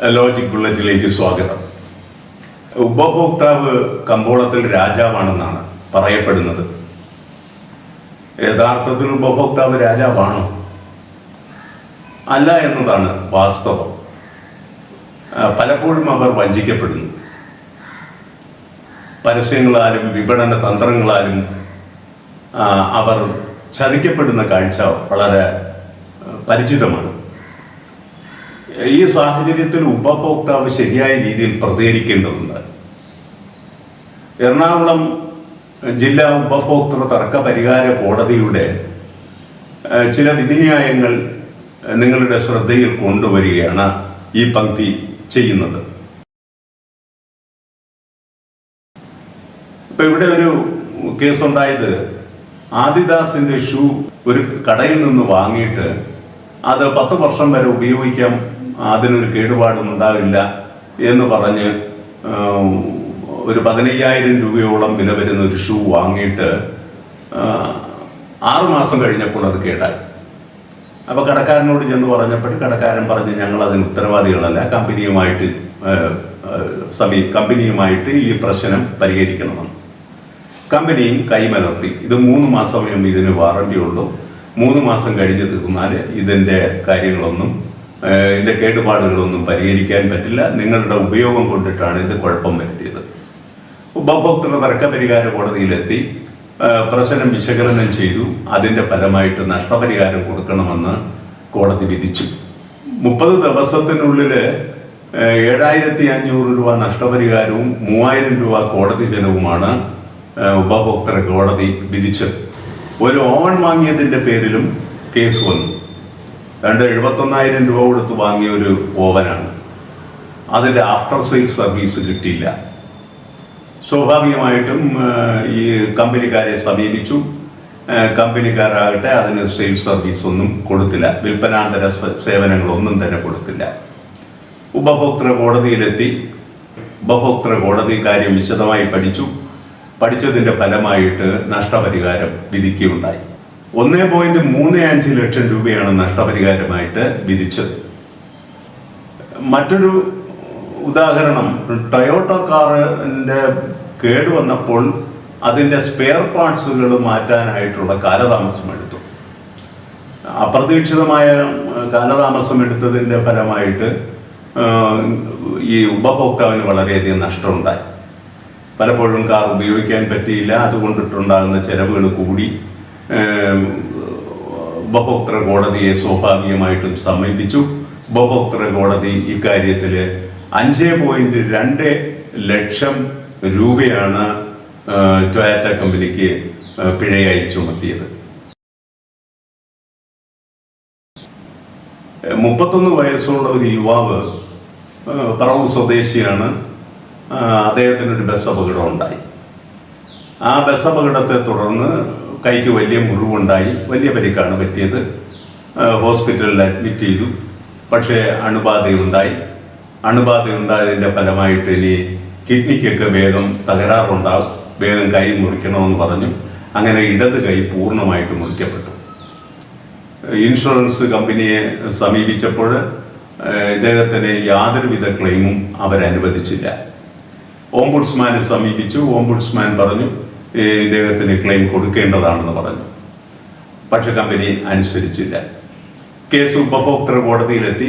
Logic ബുള്ളറ്റിലേക്ക് സ്വാഗതം. ഉപഭോക്താവ് കമ്പോളത്തിൽ രാജാവാണെന്നാണ് പറയപ്പെടുന്നത്. യഥാർത്ഥത്തിൽ ഉപഭോക്താവ് രാജാവാണോ? അല്ല എന്നതാണ് വാസ്തവം. പലപ്പോഴും അവർ വഞ്ചിക്കപ്പെടുന്നു. പരസ്യങ്ങളാലും വിപണന തന്ത്രങ്ങളാലും അവർ ചതിക്കപ്പെടുന്ന കാഴ്ച വളരെ പരിചിതമാണ്. ഈ സാഹചര്യത്തിൽ ഉപഭോക്താവ് ശരിയായ രീതിയിൽ പ്രതികരിക്കേണ്ടതുണ്ട്. എറണാകുളം ജില്ലാ ഉപഭോക്തൃ തർക്ക പരിഹാര കോടതിയുടെ ചില വിധിന്യായങ്ങൾ നിങ്ങളുടെ ശ്രദ്ധയിൽ കൊണ്ടുവരികയാണ് ഈ പങ്ക്തി ചെയ്യുന്നത്. ഇപ്പൊ ഇവിടെ ഒരു കേസുണ്ടായത് ആദിദാസിന്റെ ഷൂ ഒരു കടയിൽ നിന്ന് വാങ്ങിയിട്ട് അത് പത്ത് വർഷം വരെ ഉപയോഗിക്കാം അതിനൊരു കേടുപാടും ഉണ്ടാവില്ല എന്ന് പറഞ്ഞ് ഒരു പതിനയ്യായിരം രൂപയോളം വില വരുന്ന ഒരു ഷൂ വാങ്ങിയിട്ട് ആറുമാസം ആറ് മാസം കഴിഞ്ഞപ്പോൾ അത് കേടായി. അപ്പോൾ കടക്കാരനോട് ചെന്ന് പറഞ്ഞപ്പോൾ കടക്കാരൻ പറഞ്ഞ് ഞങ്ങൾ അതിന് ഉത്തരവാദികളല്ല കമ്പനിയുമായിട്ട് സമീ കമ്പനിയുമായിട്ട് ഈ പ്രശ്നം പരിഹരിക്കണമെന്ന്. കമ്പനിയും കൈമലർത്തി. ഇത് മൂന്ന് മാസമേ ഇതിന് വാറണ്ടി ഉള്ളൂ. മൂന്ന് മാസം കഴിഞ്ഞ് തീർന്നാൽ ഇതിന്റെ കാര്യങ്ങളൊന്നും ഇതിന്റെ കേടുപാടുകളൊന്നും പരിഹരിക്കാൻ പറ്റില്ല. നിങ്ങളുടെ ഉപയോഗം കൊണ്ടിട്ടാണ് ഇത് കുഴപ്പം വരുത്തിയത്. ഉപഭോക്തൃ തർക്ക പരിഹാര കോടതിയിലെത്തി പ്രശ്നം വിശകലനം ചെയ്തു. അതിന്റെ ഫലമായിട്ട് നഷ്ടപരിഹാരം കൊടുക്കണമെന്ന് കോടതി വിധിച്ചു. മുപ്പത് ദിവസത്തിനുള്ളിൽ ഏഴായിരത്തി അഞ്ഞൂറ് രൂപ നഷ്ടപരിഹാരവും മൂവായിരം രൂപ കോടതി ചെലവുമാണ് ഉപഭോക്തൃ കോടതി വിധിച്ചത്. ഒരു ഓവൻ വാങ്ങിയതിന്റെ പേരിലും കേസ് വന്നു. രണ്ട് എഴുപത്തൊന്നായിരം രൂപ കൊടുത്ത് വാങ്ങിയ ഒരു ഓവനാണ്. അതിന്റെ ആഫ്റ്റർ സെയിൽ സർവീസ് കിട്ടിയില്ല. സ്വാഭാവികമായിട്ടും ഈ കമ്പനിക്കാരെ സമീപിച്ചു. കമ്പനിക്കാരാകട്ടെ അതിന് സെയിൽസ് സർവീസ് ഒന്നും കൊടുത്തില്ല. വിൽപ്പനാന്തര സേവനങ്ങളൊന്നും തന്നെ കൊടുത്തില്ല. ഉപഭോക്തൃ കോടതിയിലെത്തി. ഉപഭോക്തൃ കോടതി കാര്യം വിശദമായി പഠിച്ചു. പഠിച്ചതിന്റെ ഫലമായിട്ട് നഷ്ടപരിഹാരം വിധിക്കുകയുണ്ടായി. ഒന്നേ പോയിന്റ് മൂന്ന് അഞ്ച് ലക്ഷം രൂപയാണ് നഷ്ടപരിഹാരമായിട്ട് വിധിച്ചത്. മറ്റൊരു ഉദാഹരണം ടൊയോട്ട കാറിന്റെ കേടുവന്നപ്പോൾ അതിന്റെ സ്പെയർ പാർട്സുകൾ മാറ്റാനായിട്ടുള്ള കാലതാമസം എടുത്തു. അപ്രതീക്ഷിതമായ കാലതാമസം എടുത്തതിന്റെ ഫലമായിട്ട് ഈ ഉപഭോക്താവിന് വളരെയധികം നഷ്ടമുണ്ടായി. പലപ്പോഴും കാർ ഉപയോഗിക്കാൻ പറ്റിയില്ല അതുകൊണ്ടിട്ടുണ്ടാകുന്ന ചെലവുകൾ കൂടി. ഉപഭോക്തൃ കോടതിയെ സ്വാഭാവികമായിട്ടും സമീപിച്ചു. ഉപഭോക്തൃ കോടതി ഇക്കാര്യത്തിൽ അഞ്ച് പോയിന്റ് രണ്ട് ലക്ഷം രൂപയാണ് ടൊയാറ്റ കമ്പനിക്ക് പിഴയായി ചുമത്തിയത്. മുപ്പത്തൊന്ന് വയസ്സുള്ള ഒരു യുവാവ് പറവൂർ സ്വദേശിയാണ്. അദ്ദേഹത്തിനൊരു ബസ് അപകടം ഉണ്ടായി. ആ ബസ് അപകടത്തെ തുടർന്ന് കൈക്ക് വലിയ മുറിവുണ്ടായി വലിയ പരിക്കാണ് പറ്റിയത്. ഹോസ്പിറ്റലിൽ അഡ്മിറ്റ് ചെയ്തു. പക്ഷേ അണുബാധയുണ്ടായി. അണുബാധയുണ്ടായതിന്റെ ഫലമായിട്ട് ഇനി കിഡ്നിക്കൊക്കെ വേഗം തകരാറുണ്ടാവും വേഗം കൈ മുറിക്കണമെന്ന് പറഞ്ഞു. അങ്ങനെ ഇടത് കൈ പൂർണമായിട്ട് മുറിക്കപ്പെട്ടു. ഇൻഷുറൻസ് കമ്പനിയെ സമീപിച്ചപ്പോൾ ഇദ്ദേഹത്തിന് യാതൊരുവിധ ക്ലെയിമും അവരനുവദിച്ചില്ല. ഓംബുഡ്സ്മാനെ സമീപിച്ചു. ഓംബുഡ്സ്മാൻ പറഞ്ഞു ഇദ്ദേഹത്തിന് ക്ലെയിം കൊടുക്കേണ്ടതാണെന്ന് പറഞ്ഞു. പക്ഷെ കമ്പനി അനുസരിച്ചില്ല. കേസ് ഉപഭോക്തൃ കോടതിയിലെത്തി.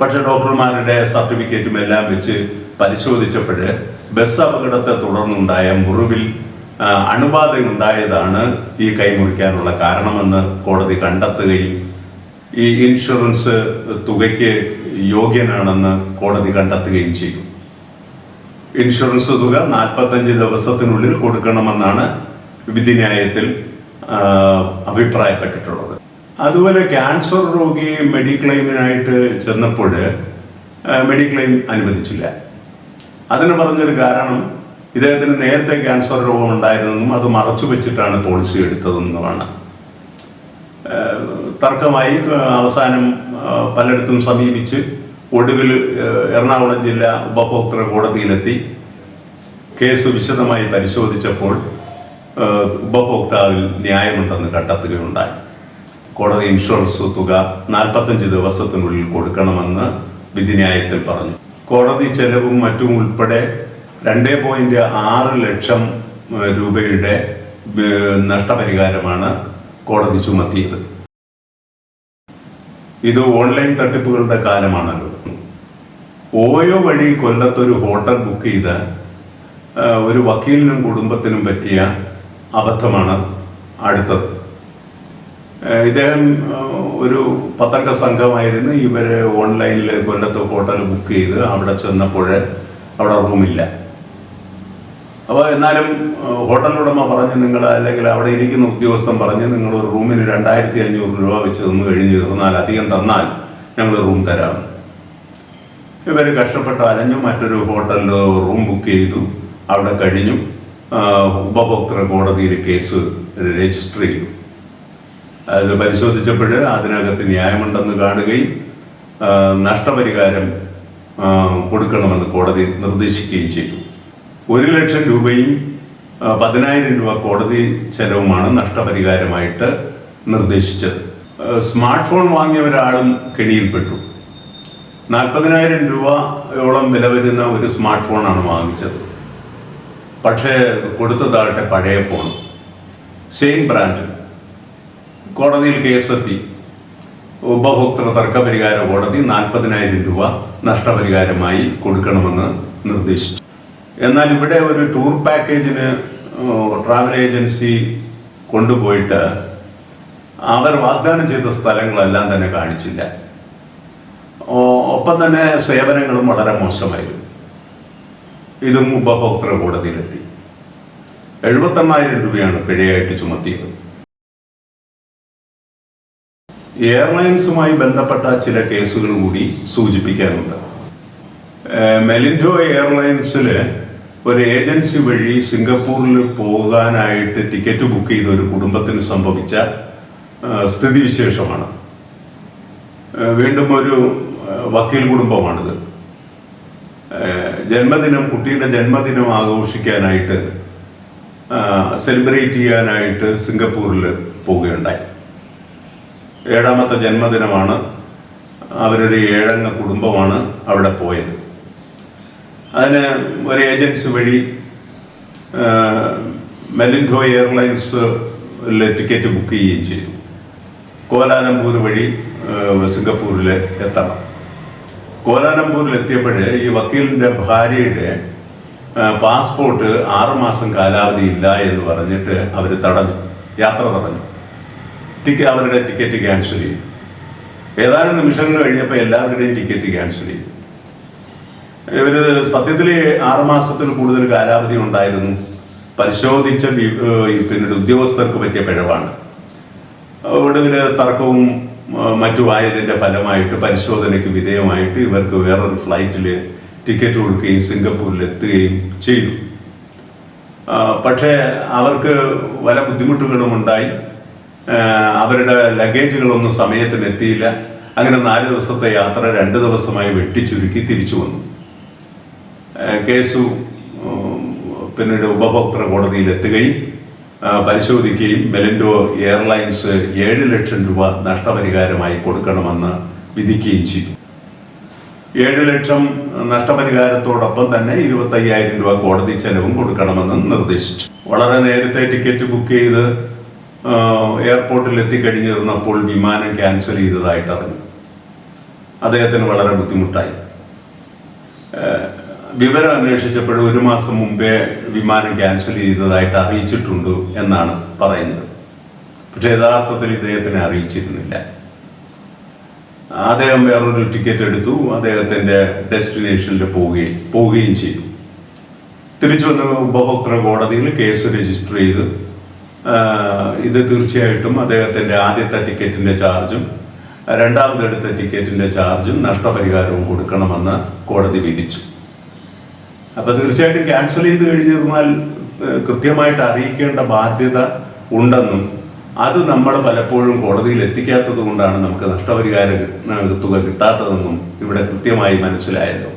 പക്ഷെ ഡോക്ടർമാരുടെ സർട്ടിഫിക്കറ്റും എല്ലാം വെച്ച് പരിശോധിച്ചപ്പോൾ ബസ് അപകടത്തെ തുടർന്നുണ്ടായ മുറിവിൽ അണുബാധയുണ്ടായതാണ് ഈ കൈമുറിക്കാനുള്ള കാരണമെന്ന് കോടതി കണ്ടെത്തുകയും ഈ ഇൻഷുറൻസ് തുകയ്ക്ക് യോഗ്യനാണെന്ന് കോടതി കണ്ടെത്തുകയും ചെയ്തു. ഇൻഷുറൻസ് തുക നാൽപ്പത്തഞ്ച് ദിവസത്തിനുള്ളിൽ കൊടുക്കണമെന്നാണ് വിധിന്യായത്തിൽ അഭിപ്രായപ്പെട്ടിട്ടുള്ളത്. അതുപോലെ ക്യാൻസർ രോഗി മെഡിക്ലെയിമിനായിട്ട് ചെന്നപ്പോൾ മെഡിക്ലെയിം അനുവദിച്ചില്ല. അതിന് പറഞ്ഞൊരു കാരണം ഇദ്ദേഹത്തിന് നേരത്തെ ക്യാൻസർ രോഗം ഉണ്ടായിരുന്നെന്നും അത് മറച്ചു വെച്ചിട്ടാണ് പോളിസി എടുത്തതെന്നുമാണ്. തർക്കമായി അവസാനം പലയിടത്തും സമീപിച്ച് ഒടുവിൽ എറണാകുളം ജില്ല ഉപഭോക്തൃ കോടതിയിലെത്തി. കേസ് വിശദമായി പരിശോധിച്ചപ്പോൾ ഉപഭോക്താവിൽ ന്യായമുണ്ടെന്ന് കണ്ടെത്തുകയുണ്ടായി. കോടതി ഇൻഷുറൻസ് തുക നാൽപ്പത്തഞ്ച് ദിവസത്തിനുള്ളിൽ കൊടുക്കണമെന്ന് വിധിന്യായത്തിൽ പറഞ്ഞു. കോടതി ചെലവും മറ്റും ഉൾപ്പെടെ രണ്ടേ പോയിന്റ് ആറ് ലക്ഷം രൂപയുടെ നഷ്ടപരിഹാരമാണ് കോടതി ചുമത്തിയത്. ഇത് ഓൺലൈൻ തട്ടിപ്പുകളുടെ കാലമാണല്ലോ. ഓയോ വഴി കൊല്ലത്തൊരു ഹോട്ടൽ ബുക്ക് ചെയ്ത ഒരു വക്കീലിനും കുടുംബത്തിനും പറ്റിയ അബദ്ധമാണ് അടുത്തത്. ഇദ്ദേഹം ഒരു പത്തംഗ സംഘമായിരുന്നു. ഇവർ ഓൺലൈനിൽ കൊല്ലത്ത് ഹോട്ടൽ ബുക്ക് ചെയ്ത് അവിടെ ചെന്നപ്പോൾ അവിടെ റൂമില്ല. അപ്പോൾ എന്നാലും ഹോട്ടൽ ഉടമ പറഞ്ഞ് നിങ്ങൾ അല്ലെങ്കിൽ അവിടെ ഇരിക്കുന്ന ഉദ്യോഗസ്ഥൻ പറഞ്ഞ് നിങ്ങൾ ഒരു റൂമിന് രണ്ടായിരത്തി അഞ്ഞൂറ് രൂപ വെച്ച് തന്നു കഴിഞ്ഞ് തീർന്നാൽ അധികം തന്നാൽ ഞങ്ങൾ റൂം തരാം ഇവർ കഷ്ടപ്പെട്ട് അലഞ്ഞു മറ്റൊരു ഹോട്ടലിൽ റൂം ബുക്ക് ചെയ്തു. അവിടെ കഴിഞ്ഞു. ഉപഭോക്തൃ കോടതിയിൽ കേസ് രജിസ്റ്റർ ചെയ്തു. അത് പരിശോധിച്ചപ്പോൾ അതിനകത്ത് ന്യായമുണ്ടെന്ന് കാണുകയും നഷ്ടപരിഹാരം കൊടുക്കണമെന്ന് കോടതി നിർദ്ദേശിക്കുകയും ചെയ്തു. ഒരു ലക്ഷം രൂപയും പതിനായിരം രൂപ കോടതി ചെലവുമാണ് നഷ്ടപരിഹാരമായിട്ട് നിർദ്ദേശിച്ചത്. സ്മാർട്ട് ഫോൺ വാങ്ങിയ ഒരാളും കെണിയിൽപ്പെട്ടു. നാൽപ്പതിനായിരം രൂപയോളം വില വരുന്ന ഒരു സ്മാർട്ട് ഫോണാണ് വാങ്ങിച്ചത്. പക്ഷേ കൊടുത്തതാകട്ടെ പഴയ ഫോൺ. Same brand. കോടതിയിൽ കേസെത്തി. ഉപഭോക്തൃ തർക്കപരിഹാര കോടതി നാൽപ്പതിനായിരം രൂപ നഷ്ടപരിഹാരമായി കൊടുക്കണമെന്ന് നിർദ്ദേശിച്ചു. എന്നാൽ ഇവിടെ ഒരു ടൂർ പാക്കേജിന് ട്രാവൽ ഏജൻസി കൊണ്ടുപോയിട്ട് അവർ വാഗ്ദാനം ചെയ്ത സ്ഥലങ്ങളെല്ലാം തന്നെ കാണിച്ചില്ല. ഒപ്പം തന്നെ സേവനങ്ങളും വളരെ മോശമായിരുന്നു. ഇതും ഉപഭോക്തൃ കോടതിയിലെത്തി. എഴുപത്തെണ്ണായിരം രൂപയാണ് പിഴയായിട്ട് ചുമത്തിയത്. എയർലൈൻസുമായി ബന്ധപ്പെട്ട ചില കേസുകൾ കൂടി സൂചിപ്പിക്കാനുണ്ട്. മെലിൻഡോ എയർലൈൻസിൽ ഒരു ഏജൻസി വഴി സിംഗപ്പൂരിൽ പോകാനായിട്ട് ടിക്കറ്റ് ബുക്ക് ചെയ്ത ഒരു കുടുംബത്തിന് സംഭവിച്ച സ്ഥിതിവിശേഷമാണ്. വീണ്ടും ഒരു വക്കീൽ കുടുംബമാണിത്. ജന്മദിനം കുട്ടിയുടെ ജന്മദിനം ആഘോഷിക്കാനായിട്ട് സെലിബ്രേറ്റ് ചെയ്യാനായിട്ട് സിംഗപ്പൂരിൽ പോവുകയുണ്ടായി. ഏഴാമത്തെ ജന്മദിനമാണ്. അവരൊരു ഏഴംഗ കുടുംബമാണ് അവിടെ പോയത്. അതിന് ഒരു ഏജൻസി വഴി മെലിൻഡോ എയർലൈൻസ് ടിക്കറ്റ് ബുക്ക് ചെയ്യുകയും ചെയ്തു. കോലാലംപൂർ വഴി സിംഗപ്പൂരിൽ എത്തണം. കോലാലംപൂരിൽ എത്തിയപ്പോൾ ഈ വക്കീലിന്റെ ഭാര്യയുടെ പാസ്പോർട്ട് ആറുമാസം കാലാവധി ഇല്ല എന്ന് പറഞ്ഞിട്ട് അവർ തടഞ്ഞു. യാത്ര തടഞ്ഞു. ടിക്കറ്റ് അവരുടെ ടിക്കറ്റ് ക്യാൻസൽ ചെയ്യും ഏതാനും നിമിഷങ്ങൾ കഴിഞ്ഞപ്പോൾ എല്ലാവരുടെയും ടിക്കറ്റ് ക്യാൻസൽ ചെയ്യും ഇവർ സത്യത്തിൽ ആറുമാസത്തിൽ കൂടുതൽ കാലാവധി ഉണ്ടായിരുന്നു. പരിശോധിച്ച പിന്നീട് ഉദ്യോഗസ്ഥർക്ക് പറ്റിയ പിഴവാണ്. ഒടുവിൽ തർക്കവും ഏഹ് മറ്റുമായതിന്റെ ഫലമായിട്ട് പരിശോധനയ്ക്ക് വിധേയമായിട്ട് ഇവർക്ക് വേറൊരു ഫ്ലൈറ്റിൽ ടിക്കറ്റ് കൊടുക്കുകയും സിംഗപ്പൂരിൽ എത്തുകയും ചെയ്തു പക്ഷേ അവർക്ക് പല ബുദ്ധിമുട്ടുകളും ഉണ്ടായി അവരുടെ ലഗേജുകളൊന്നും സമയത്തിന് എത്തിയില്ല അങ്ങനെ നാല് ദിവസത്തെ യാത്ര രണ്ട് ദിവസമായി വെട്ടിച്ചുരുക്കി തിരിച്ചു വന്നു. കേസു പിന്നീട് ഉപഭോക്തൃ കോടതിയിൽ എത്തുകയും പരിശോധിക്കുകയും മെലിൻഡോ എയർലൈൻസ് ഏഴ് ലക്ഷം രൂപ നഷ്ടപരിഹാരമായി കൊടുക്കണമെന്ന് വിധിക്കുകയും ചെയ്തു. ഏഴ് ലക്ഷം നഷ്ടപരിഹാരത്തോടൊപ്പം തന്നെ ഇരുപത്തയ്യായിരം രൂപ കോടതി ചെലവും കൊടുക്കണമെന്ന് നിർദ്ദേശിച്ചു. വളരെ നേരത്തെ ടിക്കറ്റ് ബുക്ക് ചെയ്ത് എയർപോർട്ടിൽ എത്തിക്കഴിഞ്ഞിരുന്നപ്പോൾ വിമാനം ക്യാൻസൽ ചെയ്തതായിട്ട് അറിഞ്ഞു. അദ്ദേഹത്തിന് വളരെ ബുദ്ധിമുട്ടായി. വിവരം അന്വേഷിച്ചപ്പോൾ ഒരു മാസം മുമ്പേ വിമാനം ക്യാൻസൽ ചെയ്തതായിട്ട് അറിയിച്ചിട്ടുണ്ട് എന്നാണ് പറയുന്നത്. പക്ഷെ യഥാർത്ഥത്തിൽ ഇദ്ദേഹത്തിനെ അറിയിച്ചിരുന്നില്ല. അദ്ദേഹം വേറൊരു ടിക്കറ്റ് എടുത്തു അദ്ദേഹത്തിന്റെ ഡെസ്റ്റിനേഷനിൽ പോവുകയും പോവുകയും ചെയ്തു. തിരിച്ചു വന്ന് ഉപഭോക്തൃ കോടതിയിൽ കേസ് രജിസ്റ്റർ ചെയ്ത്. ഇത് തീർച്ചയായിട്ടും അദ്ദേഹത്തിന്റെ ആദ്യത്തെ ടിക്കറ്റിന്റെ ചാർജും രണ്ടാമതെടുത്ത ടിക്കറ്റിന്റെ ചാർജും നഷ്ടപരിഹാരവും കൊടുക്കണമെന്ന് കോടതി വിധിച്ചു. അപ്പൊ തീർച്ചയായിട്ടും ക്യാൻസൽ ചെയ്ത് കഴിഞ്ഞിരുന്നാൽ കൃത്യമായിട്ട് അറിയിക്കേണ്ട ബാധ്യത ഉണ്ടെന്നും അത് നമ്മൾ പലപ്പോഴും കോടതിയിൽ എത്തിക്കാത്തത് കൊണ്ടാണ് നമുക്ക് നഷ്ടപരിഹാര തുക കിട്ടാത്തതെന്നും ഇവിടെ കൃത്യമായി മനസ്സിലായല്ലോ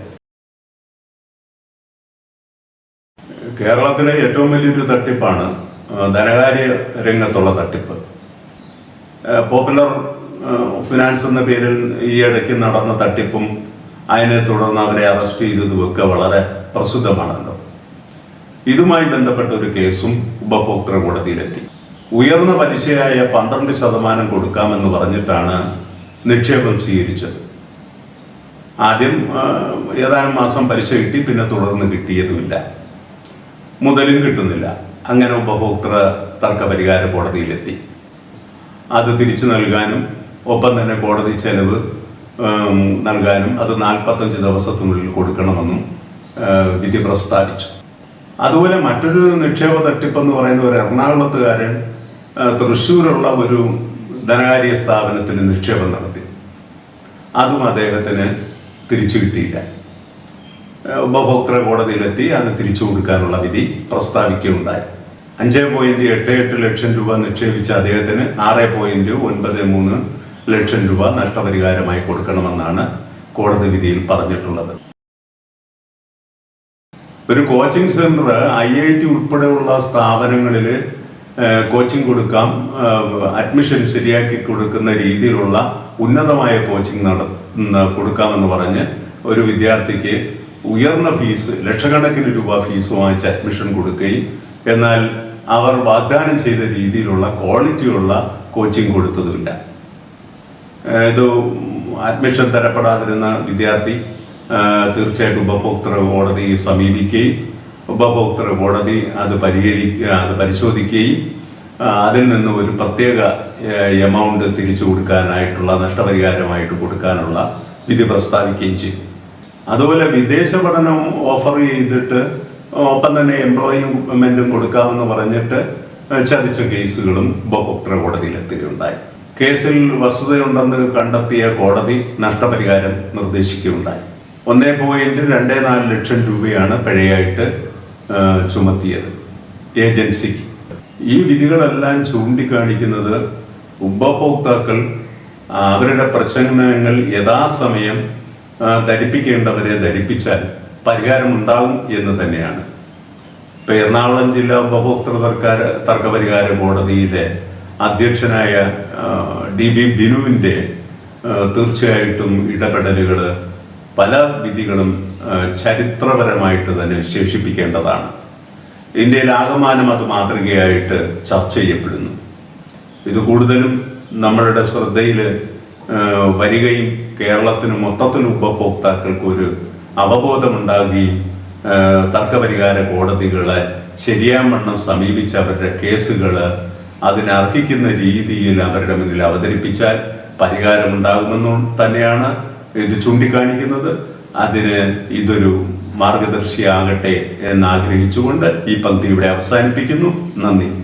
കേരളത്തിലെ ഏറ്റവും വലിയൊരു തട്ടിപ്പാണ് ധനകാര്യ രംഗത്തുള്ള തട്ടിപ്പ്. പോപ്പുലർ ഫിനാൻസ് എന്ന പേരിൽ ഈ ഇടയ്ക്ക് നടന്ന തട്ടിപ്പും അതിനെ തുടർന്ന് അവരെ അറസ്റ്റ് ചെയ്തതുമൊക്കെ വളരെ പ്രസിദ്ധമാണല്ലോ. ഇതുമായി ബന്ധപ്പെട്ട ഒരു കേസും ഉപഭോക്തൃ കോടതിയിലെത്തി. ഉയർന്ന പലിശയായ പന്ത്രണ്ട് ശതമാനം കൊടുക്കാമെന്ന് പറഞ്ഞിട്ടാണ് നിക്ഷേപം സ്വീകരിച്ചത്. ആദ്യം ഏതാനും മാസം പലിശ കിട്ടി പിന്നെ തുടർന്ന് കിട്ടിയതുമില്ല. മുതലും കിട്ടുന്നില്ല. അങ്ങനെ ഉപഭോക്തൃ തർക്ക പരിഹാര കോടതിയിലെത്തി. അത് തിരിച്ചു നൽകാനും ഒപ്പം തന്നെ കോടതി ചെലവ് നൽകാനും അത് നാൽപ്പത്തഞ്ച് ദിവസത്തിനുള്ളിൽ കൊടുക്കണമെന്നും വിധി പ്രസ്താവിച്ചു അതുപോലെ മറ്റൊരു നിക്ഷേപ തട്ടിപ്പെന്ന് പറയുന്ന ഒരു എറണാകുളത്തുകാരൻ തൃശ്ശൂരുള്ള ഒരു ധനകാര്യ സ്ഥാപനത്തിൽ നിക്ഷേപം നടത്തി. അതും അദ്ദേഹത്തിന് തിരിച്ചു കിട്ടിയില്ല. ഉപഭോക്തൃ കോടതിയിലെത്തി അത് തിരിച്ചു കൊടുക്കാനുള്ള വിധി പ്രസ്താവിക്കുകയുണ്ടായി. അഞ്ച് പോയിന്റ് എട്ട് എട്ട് ലക്ഷം രൂപ നിക്ഷേപിച്ച അദ്ദേഹത്തിന് ആറ് പോയിന്റ് ഒൻപത് മൂന്ന് ലക്ഷം രൂപ നഷ്ടപരിഹാരമായി കൊടുക്കണമെന്നാണ് കോടതി വിധിയിൽ പറഞ്ഞിട്ടുള്ളത്. ഒരു coaching centre I I T ഉൾപ്പെടെയുള്ള സ്ഥാപനങ്ങളിൽ കോച്ചിങ് കൊടുക്കാം അഡ്മിഷൻ ശരിയാക്കി കൊടുക്കുന്ന രീതിയിലുള്ള ഉന്നതമായ കോച്ചിങ് നട കൊടുക്കാമെന്ന് പറഞ്ഞ് ഒരു വിദ്യാർത്ഥിക്ക് ഉയർന്ന ഫീസ് ലക്ഷക്കണക്കിന് രൂപ ഫീസ് വാങ്ങിച്ച് അഡ്മിഷൻ കൊടുക്കുകയും എന്നാൽ അവർ വാഗ്ദാനം ചെയ്ത രീതിയിലുള്ള ക്വാളിറ്റിയുള്ള കോച്ചിങ് കൊടുത്തതുമില്ല. ഇത് അഡ്മിഷൻ തരപ്പെടാതിരുന്ന വിദ്യാർത്ഥി തീർച്ചയായിട്ടും ഉപഭോക്തൃ കോടതി സമീപിക്കുകയും ഉപഭോക്തൃ കോടതി അത് പരിഹരിക്കുക അത് പരിശോധിക്കുകയും അതിൽ നിന്ന് ഒരു പ്രത്യേക എമൗണ്ട് തിരിച്ചു കൊടുക്കാനായിട്ടുള്ള നഷ്ടപരിഹാരമായിട്ട് കൊടുക്കാനുള്ള വിധി പ്രസ്താവിക്കുകയും ചെയ്തു. അതുപോലെ വിദേശ പഠനം ഓഫർ ചെയ്തിട്ട് ഒപ്പം തന്നെ എംപ്ലോയ്മെന്റും കൊടുക്കാമെന്ന് പറഞ്ഞിട്ട് ചതിച്ച കേസുകളും ഉപഭോക്തൃ കോടതിയിലെത്തുകയുണ്ടായി കേസിൽ വസ്തുതയുണ്ടെന്ന് കണ്ടെത്തിയ കോടതി നഷ്ടപരിഹാരം നിർദ്ദേശിക്കുകയുണ്ടായി. ഒന്നേ പോയിന്റ് രണ്ടേ നാല് ലക്ഷം രൂപയാണ് പഴയായിട്ട് ചുമത്തിയത് ഏജൻസിക്ക്. ഈ വിധികളെല്ലാം ചൂണ്ടിക്കാണിക്കുന്നത് ഉപഭോക്താക്കൾ അവരുടെ പ്രശ്നങ്ങൾ യഥാസമയം ധരിപ്പിക്കേണ്ടവരെ ധരിപ്പിച്ചാൽ പരിഹാരമുണ്ടാവും എന്ന് തന്നെയാണ്. ഇപ്പം എറണാകുളം ജില്ലാ ഉപഭോക്തൃ തർക്കാര തർക്ക പരിഹാര കോടതിയിലെ അധ്യക്ഷനായ ഡി ബി ബിനുവിന്റെ തീർച്ചയായിട്ടും ഇടപെടലുകൾ പല വിധികളും ചരിത്രപരമായിട്ട് തന്നെ വിശേഷിപ്പിക്കേണ്ടതാണ്. ഇന്ത്യയിൽ ആകമാനം അത് മാതൃകയായിട്ട് ചർച്ച ചെയ്യപ്പെടുന്നു. ഇത് കൂടുതലും നമ്മളുടെ ശ്രദ്ധയിൽ വരികയും കേരളത്തിന് മൊത്തത്തിൽ ഉപഭോക്താക്കൾക്ക് ഒരു അവബോധമുണ്ടാകുകയും തർക്കപരിഹാര കോടതികളെ ശരിയാവണ്ണം സമീപിച്ച് അവരുടെ കേസുകൾ അതിനർഹിക്കുന്ന രീതിയിൽ അവരുടെ മുന്നിൽ അവതരിപ്പിച്ചാൽ പരിഹാരമുണ്ടാകുമെന്നും തന്നെയാണ് ഇത് ചൂണ്ടിക്കാണിക്കുന്നത്. അതിന് ഇതൊരു മാർഗദർശിയാകട്ടെ എന്നാഗ്രഹിച്ചുകൊണ്ട് ഈ പങ്ക്തി ഇവിടെ അവസാനിപ്പിക്കുന്നു. നന്ദി.